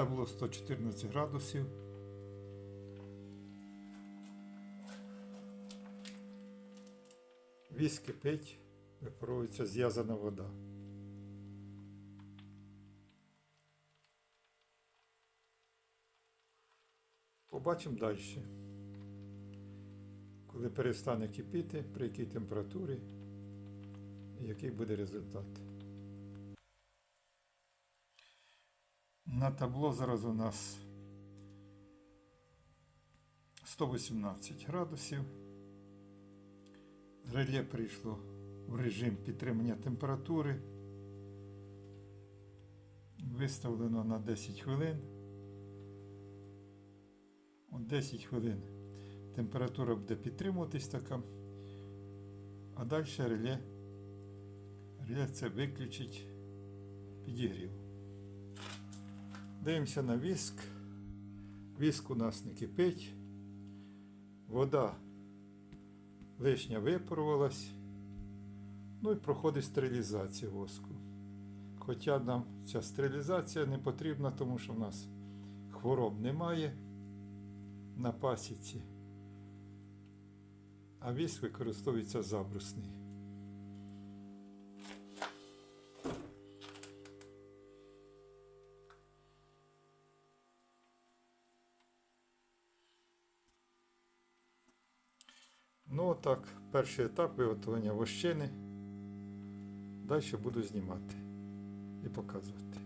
табло 114 градусів. Вісь кипить, випаровується зв'язана вода. Побачимо далі. Коли перестане кипіти, при якій температурі і який буде результат. На табло зараз у нас 118 градусів. Реле прийшло в режим підтримання температури. Виставлено на 10 хвилин. От 10 хвилин температура буде підтримуватись така. А далі реле, реле це виключить підігрів. Дивимося на віск. Віск у нас не кипить. Вода лишня випарувалась. Ну і проходить стерилізація воску. Хоча нам ця стерилізація не потрібна, тому що в нас хвороб немає на пасіці. А віск використовується забрусний. Ну, отак, перший етап виготовлення вощини. Далі буду знімати і показувати.